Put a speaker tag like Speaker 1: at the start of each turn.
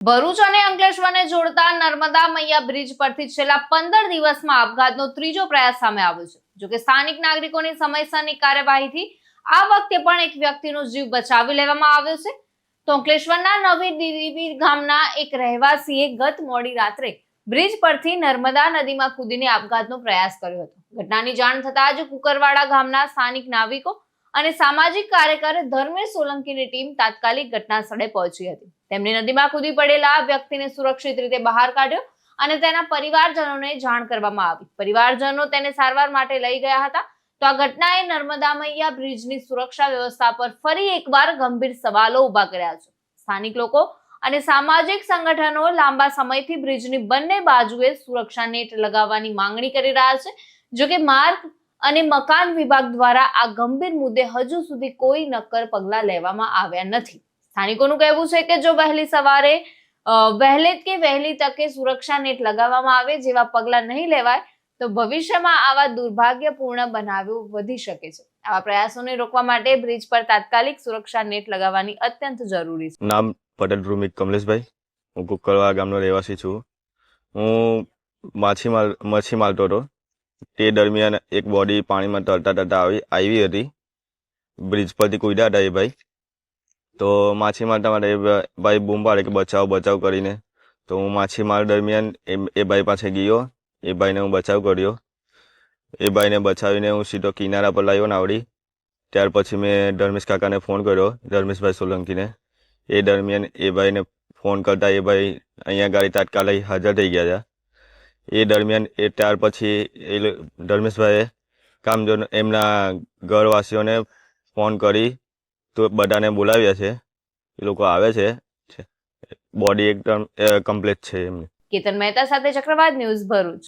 Speaker 1: ભરૂચ અને અંકલેશ્વરને જોડતા નર્મદા મૈયા બ્રિજ પરથી છેલ્લા પંદર દિવસમાં આપઘાતનો ત્રીજો પ્રયાસ સામે આવ્યો છે. જોકે સ્થાનિક નાગરિકોની સમયસરની કાર્યવાહીથી આ વખતે પણ એક વ્યક્તિનો જીવ બચાવી લેવામાં આવ્યો છે. તો અંકલેશ્વરના નવી દીવી ગામના એક રહેવાસીએ ગત મોડી રાત્રે બ્રિજ પરથી નર્મદા નદીમાં કૂદીને આપઘાતનો પ્રયાસ કર્યો હતો. ઘટનાની જાણ થતાં જ કુકરવાડા ગામના સ્થાનિક નાવિકો અને સામાજિક કાર્યકર ધર્મેશ સોલંકીની ટીમ તાત્કાલિક ઘટના સ્થળે પહોંચી હતી. તેમણે નદીમાં કૂદી પડેલા વ્યક્તિને સુરક્ષિત રીતે બહાર કાઢ્યો અને તેના પરિવારજનોને જાણ કરવામાં આવી. પરિવારજનો તેને સારવાર માટે લઈ ગયા હતા. તો આ ઘટનાએ નર્મદા મૈયા બ્રિજની સુરક્ષા વ્યવસ્થા પર ફરી એકવાર ગંભીર સવાલો ઊભા કર્યા છે. સ્થાનિક લોકો અને સામાજિક સંગઠનો લાંબા સમયથી બ્રિજની બંને બાજુએ સુરક્ષા નેટ લગાવવાની માંગણી કરી રહ્યા છે. જોકે માર્ગ અને મકાન વિભાગ દ્વારા આ ગંભીર મુદ્દે હજુ સુધી કોઈ નક્કર પગલાં લેવામાં આવ્યા નથી. સ્થાનિકોનું કહેવું છે કે જો વહેલી સવારે વહેલે કે વહેલી તકે સુરક્ષા નેટ લગાવવામાં આવે જેવા પગલાં નહીં લેવાય, તો ભવિષ્યમાં આવા દુર્ભાગ્યપૂર્ણ બનાવ્યો વધી શકે છે. આવા પ્રયાસોને રોકવા માટે બ્રિજ પર તાત્કાલિક સુરક્ષા નેટ લગાવવાની અત્યંત જરૂરી છે.
Speaker 2: નામ પટેલ ભૂમિક કમલેશભાઈ. હું કુકરવા ગામનો રહેવાસી છું. હું માછી માર મચ્છી મારતો હતો. તે દરમિયાન એક બોડી પાણીમાં તરતા તરતા આવી આવી હતી. બ્રિજ પરથી કૂદ્યા હતા એ ભાઈ. તો માછી મારતા માટે એ ભાઈ બૂમ પાડે કે બચાવ બચાવ કરીને. તો હું માછીમાર દરમિયાન એ એ ભાઈ પાસે ગયો. એ ભાઈને હું બચાવ કર્યો. એ ભાઈને બચાવીને હું સીધો કિનારા પર લાવ્યો નાવડી. ત્યાર પછી મેં ધર્મેશ કાકાને ફોન કર્યો, ધર્મેશભાઈ સોલંકીને. એ દરમિયાન એ ભાઈને ફોન કરતા એ ભાઈ અહીંયા ગાડી તાત્કાલિક હાજર થઈ ગયા હતા. એ દરમિયાન એ, ત્યાર પછી એ ધર્મેશભાઈએ ધર્મેશભાઈએ કામજો એમના ઘરવાસીઓને ફોન કરી તો બધાને બોલાવ્યા છે. એ લોકો આવે છે. બોડી એકદમ કમ્પ્લીટ છે એમની.
Speaker 1: કેતન મહેતા સાથે ચક્રવાત ન્યૂઝ ભરૂચ.